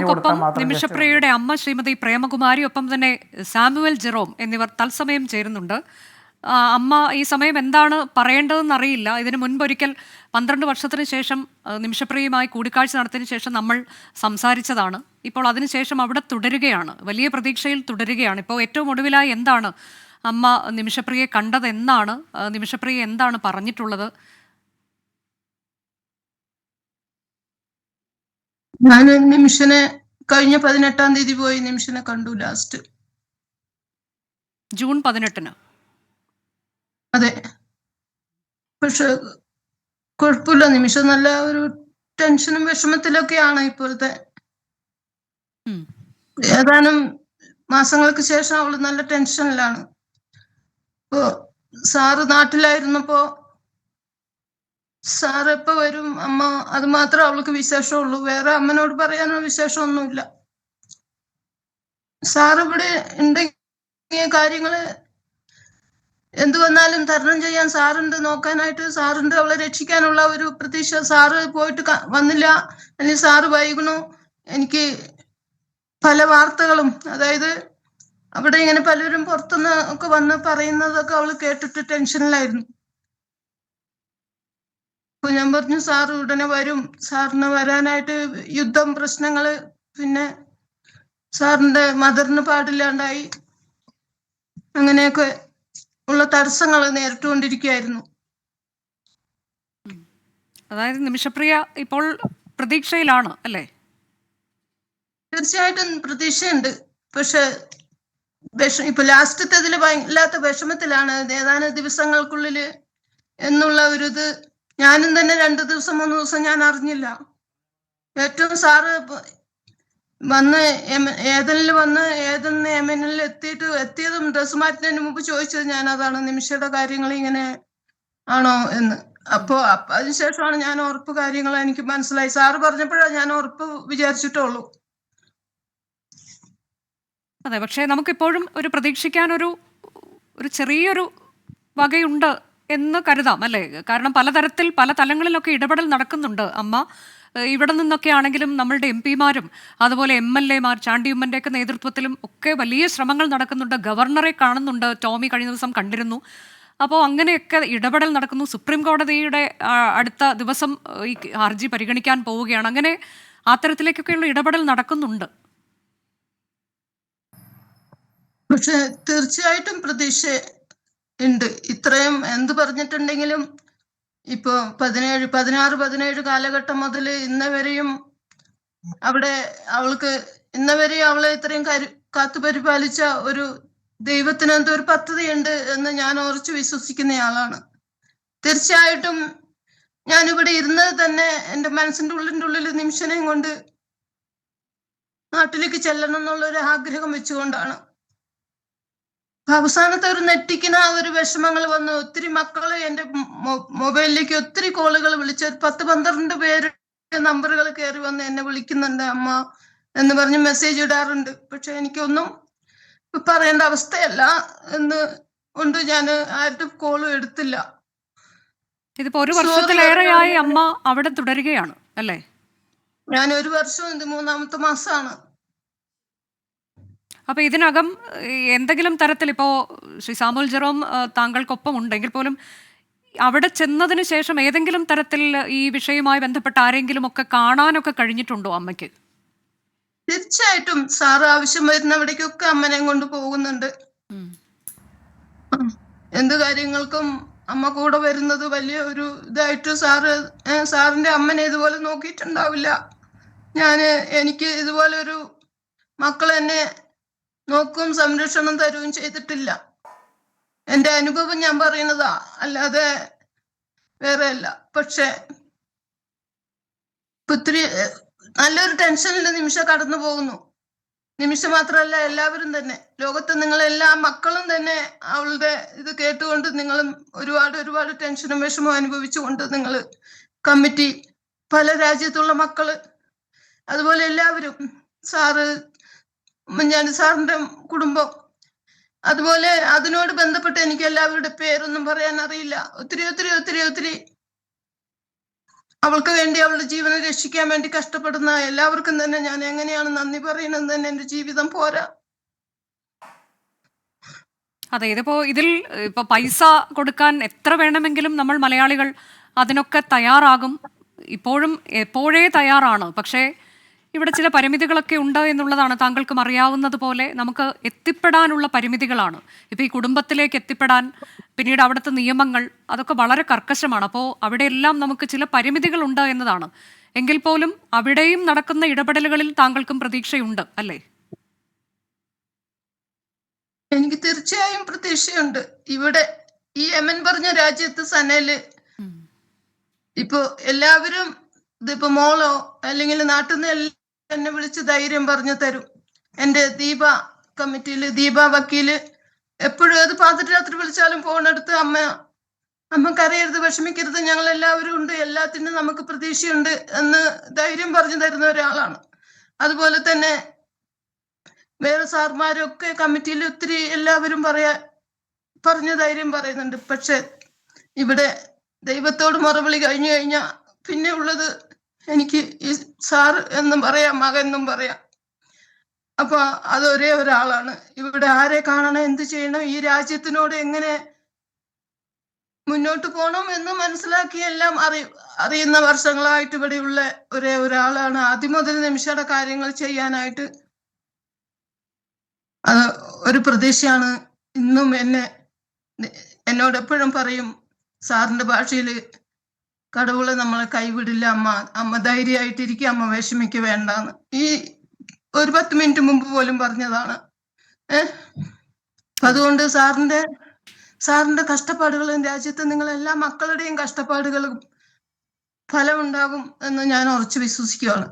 നമുക്കൊപ്പം നിമിഷപ്രിയയുടെ അമ്മ ശ്രീമതി പ്രേമകുമാരി ഒപ്പം തന്നെ സാമുവൽ ജെറോം എന്നിവർ തത്സമയം ചേരുന്നുണ്ട്. അമ്മ ഈ സമയം എന്താണ് പറയേണ്ടതെന്ന് അറിയില്ല ഇതിനു മുൻപൊരിക്കൽ പന്ത്രണ്ട് വർഷത്തിന് ശേഷം നിമിഷപ്രിയുമായി നിമിഷപ്രിയയുമായി കൂടിക്കാഴ്ച നടത്തിയതിനു ശേഷം നമ്മൾ സംസാരിച്ചതാണ്. ഇപ്പോൾ അതിനുശേഷം അവിടെ തുടരുകയാണ്. വലിയ പ്രതീക്ഷയിൽ തുടരുകയാണ്. ഇപ്പോൾ ഏറ്റവും ഒടുവിലായി എന്താണ് അമ്മ നിമിഷപ്രിയെ കണ്ടത് എന്നാണ് നിമിഷപ്രിയ എന്താണ് പറഞ്ഞിട്ടുള്ളത്? ഞാൻ നിമിഷനെ കഴിഞ്ഞ പതിനെട്ടാം തീയതി പോയി നിമിഷനെ കണ്ടു ലാസ്റ്റ് ജൂൺ പതിനെട്ടിന്. അതെ. പക്ഷെ കുഴപ്പമില്ല. നിമിഷം നല്ല ഒരു ടെൻഷനും വിഷമത്തിലൊക്കെയാണ് ഇപ്പോഴത്തെ. ഏതാനും മാസങ്ങൾക്ക് ശേഷം അവൾ നല്ല ടെൻഷനിലാണ്. ഇപ്പോ സാറ് നാട്ടിലായിരുന്നപ്പോ സാറ് എപ്പോ വരും? അമ്മ അത് മാത്രമേ അവൾക്ക് വിശേഷമുള്ളൂ. വേറെ അമ്മനോട് പറയാനോ വിശേഷമൊന്നുമില്ല. സാർ ഇവിടെ ഉണ്ടെങ്കിൽ കാര്യങ്ങൾ എന്തു വന്നാലും തരണം ചെയ്യാൻ സാറുണ്ട്. നോക്കാനായിട്ട് സാറുണ്ട്. അവളെ രക്ഷിക്കാനുള്ള ഒരു പ്രതീക്ഷ സാറ് പോയിട്ട് വന്നില്ല. അല്ലെങ്കിൽ സാറ് വൈകണു എനിക്ക് പല വാർത്തകളും അതായത് അവിടെ ഇങ്ങനെ പലരും പുറത്തുനിന്ന് ഒക്കെ വന്ന് പറയുന്നതൊക്കെ അവൾ കേട്ടിട്ട് ടെൻഷനിലായിരുന്നു. അപ്പൊ ഞാൻ പറഞ്ഞു സാർ ഉടനെ വരും. സാറിന് വരാനായിട്ട് യുദ്ധം പ്രശ്നങ്ങൾ പിന്നെ സാറിന്റെ മദറിന് പാടില്ലാണ്ടായി. അങ്ങനെയൊക്കെ ഉള്ള തടസ്സങ്ങൾ നേരിട്ടുകൊണ്ടിരിക്കുകയായിരുന്നു അതായത് നിമിഷപ്രിയ ഇപ്പോൾ പ്രതീക്ഷയിലാണ് അല്ലേ? തീർച്ചയായിട്ടും പ്രതീക്ഷയുണ്ട്. പക്ഷെ വിഷ ഇപ്പൊ ലാസ്റ്റത്തെ ഇതിൽ വല്ലാത്ത വിഷമത്തിലാണ്. ഏതാനും ദിവസങ്ങൾക്കുള്ളിൽ എന്നുള്ള ഒരു ഇത് ഞാനും തന്നെ രണ്ടു ദിവസം മൂന്ന് ദിവസം ഞാൻ അറിഞ്ഞില്ല. ഏറ്റവും സാറ് വന്ന് ഏതനിൽ വന്ന് ഏതെന്ന് എമനിൽ എത്തിയിട്ട് എത്തിയതും ഡ്രസ് മാറ്റുന്നതിന് മുമ്പ് ചോദിച്ചത് ഞാൻ അതാണ്. നിമിഷയുടെ കാര്യങ്ങൾ ഇങ്ങനെ ആണോ എന്ന്. അപ്പോ അതിനുശേഷമാണ് ഞാൻ ഉറപ്പ് കാര്യങ്ങൾ എനിക്ക് മനസ്സിലായി. സാറ് പറഞ്ഞപ്പോഴാണ് ഞാൻ ഉറപ്പ് വിചാരിച്ചിട്ടുള്ളൂ. അതെ പക്ഷേ നമുക്കിപ്പോഴും ഒരു പ്രതീക്ഷിക്കാൻ ഒരു ഒരു ചെറിയൊരു വകയുണ്ട് എന്ന് കരുതാം അല്ലേ? കാരണം പലതരത്തിൽ പല തലങ്ങളിലൊക്കെ ഇടപെടൽ നടക്കുന്നുണ്ട് അമ്മ. ഇവിടെ നിന്നൊക്കെ ആണെങ്കിലും നമ്മളുടെ എം പിമാരും അതുപോലെ എം എൽ എമാർ ചാണ്ടിയുമ്മന്റെയൊക്കെ നേതൃത്വത്തിലും ഒക്കെ വലിയ ശ്രമങ്ങൾ നടക്കുന്നുണ്ട്. ഗവർണറെ കാണുന്നുണ്ട് ടോമി കഴിഞ്ഞ ദിവസം കണ്ടിരുന്നു. അപ്പോൾ അങ്ങനെയൊക്കെ ഇടപെടൽ നടക്കുന്നു. സുപ്രീം കോടതിയുടെ അടുത്ത ദിവസം ഈ ഹർജി പരിഗണിക്കാൻ പോവുകയാണ്. അങ്ങനെ അത്തരത്തിലേക്കൊക്കെയുള്ള ഇടപെടൽ നടക്കുന്നുണ്ട്. പക്ഷെ തീർച്ചയായിട്ടും പ്രതീക്ഷ ഉണ്ട്. ഇത്രയും എന്ത് പറഞ്ഞിട്ടുണ്ടെങ്കിലും ഇപ്പൊ പതിനേഴ് പതിനാറ് പതിനേഴ് കാലഘട്ടം മുതൽ ഇന്നവരെയും അവിടെ അവൾക്ക് ഇന്നവരെയും അവളെ ഇത്രയും കരു കാത്തു പരിപാലിച്ച ഒരു ദൈവത്തിന് എന്തോ ഒരു പദ്ധതിയുണ്ട് എന്ന് ഞാൻ ഉറച്ചു വിശ്വസിക്കുന്നയാളാണ് തീർച്ചയായിട്ടും ഞാൻ ഇവിടെ ഇരുന്നത് തന്നെ എന്റെ മനസ്സിന്റെ ഉള്ളിന്റെ ഉള്ളിൽ നിമിഷനെയും കൊണ്ട് നാട്ടിലേക്ക് ചെല്ലണം എന്നുള്ള ഒരു ആഗ്രഹം വെച്ചുകൊണ്ടാണ്. അവസാനത്തെ ഒരു നെറ്റിക്കുന്ന ആ ഒരു വിഷമങ്ങൾ വന്നു. ഒത്തിരി മക്കൾ എന്റെ മൊബൈലിലേക്ക് ഒത്തിരി കോളുകൾ വിളിച്ച് ഒരു പത്ത് പന്ത്രണ്ട് പേര് നമ്പറുകൾ കയറി വന്ന് എന്നെ വിളിക്കുന്നുണ്ട് അമ്മ എന്ന് പറഞ്ഞ് മെസ്സേജ് ഇടാറുണ്ട്. പക്ഷെ എനിക്കൊന്നും പറയേണ്ട അവസ്ഥയല്ല എന്ന് കൊണ്ട് ഞാൻ ആരുടെ കോളും എടുത്തില്ല. ഇതിപ്പോ ഒരു വർഷത്തിലേറെയായി അമ്മ. അവിടെ തുടരുകയാണ് അല്ലേ? ഞാൻ ഒരു വർഷം ഇത് മൂന്നാമത്തെ മാസമാണ് അപ്പൊ ഇതിനകം എന്തെങ്കിലും തരത്തിൽ ഇപ്പോ ശ്രീ സാമുൽ ജെറോം താങ്കൾക്കൊപ്പം ഉണ്ടെങ്കിൽ പോലും അവിടെ ചെന്നതിന് ശേഷം ഏതെങ്കിലും തരത്തിൽ ഈ വിഷയവുമായി ബന്ധപ്പെട്ട ആരെങ്കിലും ഒക്കെ കാണാനൊക്കെ കഴിഞ്ഞിട്ടുണ്ടോ അമ്മയ്ക്ക്? തീർച്ചയായിട്ടും. സാറ് ആവശ്യം വരുന്നവിടേക്കൊക്കെ അമ്മനെ കൊണ്ട് പോകുന്നുണ്ട്. എന്ത് കാര്യങ്ങൾക്കും അമ്മ കൂടെ വരുന്നത് വലിയ ഒരു ഇതായിട്ട് സാറ് സാറിന്റെ അമ്മനെ ഇതുപോലെ നോക്കിയിട്ടുണ്ടാവില്ല. ഞാൻ എനിക്ക് ഇതുപോലെ ഒരു മക്കൾ എന്നെ നോക്കും സംരക്ഷണം തരുകയും ചെയ്തിട്ടില്ല. എന്റെ അനുഭവം ഞാൻ പറയുന്നതാ. അല്ലാതെ വേറെ അല്ല പക്ഷെ ഒത്തിരി നല്ലൊരു ടെൻഷനിലെ നിമിഷം കടന്നു പോകുന്നു. നിമിഷം മാത്രമല്ല എല്ലാവരും തന്നെ. ലോകത്ത് നിങ്ങൾ എല്ലാ മക്കളും തന്നെ അവളുടെ ഇത് കേട്ടുകൊണ്ട് നിങ്ങളും ഒരുപാട് ഒരുപാട് ടെൻഷനും വിഷമവും അനുഭവിച്ചുകൊണ്ട് നിങ്ങൾ കമ്മിറ്റി പല രാജ്യത്തുള്ള മക്കൾ അതുപോലെ എല്ലാവരും. സാറ് ഉമ്മൻചാണ്ടി സാറിന്റെ കുടുംബം. അതുപോലെ അതിനോട് ബന്ധപ്പെട്ട് എനിക്ക് എല്ലാവരുടെ പേരൊന്നും പറയാൻ അറിയില്ല. ഒത്തിരി ഒത്തിരി ഒത്തിരി ഒത്തിരി അവൾക്ക് വേണ്ടി അവളുടെ ജീവനെ രക്ഷിക്കാൻ വേണ്ടി കഷ്ടപ്പെടുന്ന എല്ലാവർക്കും തന്നെ ഞാൻ എങ്ങനെയാണ് നന്ദി പറയുന്നത് തന്നെ എന്റെ ജീവിതം പോരാ. അതെ ഇതിപ്പോ ഇതിൽ ഇപ്പൊ പൈസ കൊടുക്കാൻ എത്ര വേണമെങ്കിലും നമ്മൾ മലയാളികൾ അതിനൊക്കെ തയ്യാറാകും. ഇപ്പോഴും എപ്പോഴേ തയ്യാറാണ്. പക്ഷേ ഇവിടെ ചില പരിമിതികളൊക്കെ ഉണ്ട് എന്നുള്ളതാണ് താങ്കൾക്കും അറിയാവുന്നത് പോലെ നമുക്ക് എത്തിപ്പെടാനുള്ള പരിമിതികളാണ്. ഇപ്പൊ ഈ കുടുംബത്തിലേക്ക് എത്തിപ്പെടാൻ പിന്നീട് അവിടുത്തെ നിയമങ്ങൾ അതൊക്കെ വളരെ കർക്കശമാണ്. അപ്പോൾ അവിടെയെല്ലാം നമുക്ക് ചില പരിമിതികളുണ്ട് എന്നതാണ്. എങ്കിൽ പോലും അവിടെയും നടക്കുന്ന ഇടപെടലുകളിൽ താങ്കൾക്കും പ്രതീക്ഷയുണ്ട് അല്ലേ? എനിക്ക് തീർച്ചയായും പ്രതീക്ഷയുണ്ട്. ഇവിടെ ഈ എമൻ പറഞ്ഞ രാജ്യത്ത് സനൽ ഇപ്പോ എല്ലാവരും ഇതിപ്പോ മോളോ അല്ലെങ്കിൽ നാട്ടിൽ നിന്ന് എന്നെ വിളിച്ച് ധൈര്യം പറഞ്ഞു തരും. എന്റെ ദീപ കമ്മിറ്റിയിൽ ദീപ വക്കീൽ എപ്പോഴും അത് പാതിരാത്രി വിളിച്ചാലും ഫോൺ എടുത്ത് അമ്മ അമ്മ കരയരുത് വിഷമിക്കരുത് ഞങ്ങൾ എല്ലാവരും ഉണ്ട് എല്ലാത്തിനും നമുക്ക് പ്രതീക്ഷയുണ്ട് എന്ന് ധൈര്യം പറഞ്ഞു തരുന്ന ഒരാളാണ്. അതുപോലെ തന്നെ വേറെ സാർമാരൊക്കെ കമ്മിറ്റിയിൽ ഒത്തിരി എല്ലാവരും പറയാ പറഞ്ഞ ധൈര്യം പറയുന്നുണ്ട്. പക്ഷെ ഇവിടെ ദൈവത്തോട് മറുപടി കഴിഞ്ഞു കഴിഞ്ഞാൽ പിന്നെ ഉള്ളത് എനിക്ക് ഈ സാർ എന്നും പറയാം മകെന്നും പറയാം. അപ്പൊ അത് ഒരേ ഒരാളാണ്. ഇവിടെ ആരെ കാണണം എന്ത് ചെയ്യണം ഈ രാജ്യത്തിനോട് എങ്ങനെ മുന്നോട്ട് പോകണം എന്ന് മനസ്സിലാക്കി എല്ലാം അറി അറിയുന്ന വർഷങ്ങളായിട്ട് ഇവിടെയുള്ള ഒരേ ഒരാളാണ്. ആദ്യം മുതൽ നിമിഷയുടെ കാര്യങ്ങൾ ചെയ്യാനായിട്ട് അത് ഒരു പ്രതീക്ഷയാണ്. ഇന്നും എന്നെ എന്നോട് എപ്പോഴും പറയും സാറിന്റെ ഭാഷയിൽ കടവുളെ നമ്മളെ കൈവിടില്ല അമ്മ അമ്മ ധൈര്യമായിട്ടിരിക്കുക അമ്മ വിഷമിക്ക് വേണ്ടാന്ന്. ഈ ഒരു പത്ത് മിനിറ്റ് മുമ്പ് പോലും പറഞ്ഞതാണ്. ഏഹ് അതുകൊണ്ട് സാറിന്റെ സാറിന്റെ കഷ്ടപ്പാടുകളും രാജ്യത്ത് നിങ്ങൾ എല്ലാ മക്കളുടെയും കഷ്ടപ്പാടുകളും ഫലമുണ്ടാകും എന്ന് ഞാൻ ഉറച്ചു വിശ്വസിക്കുകയാണ്.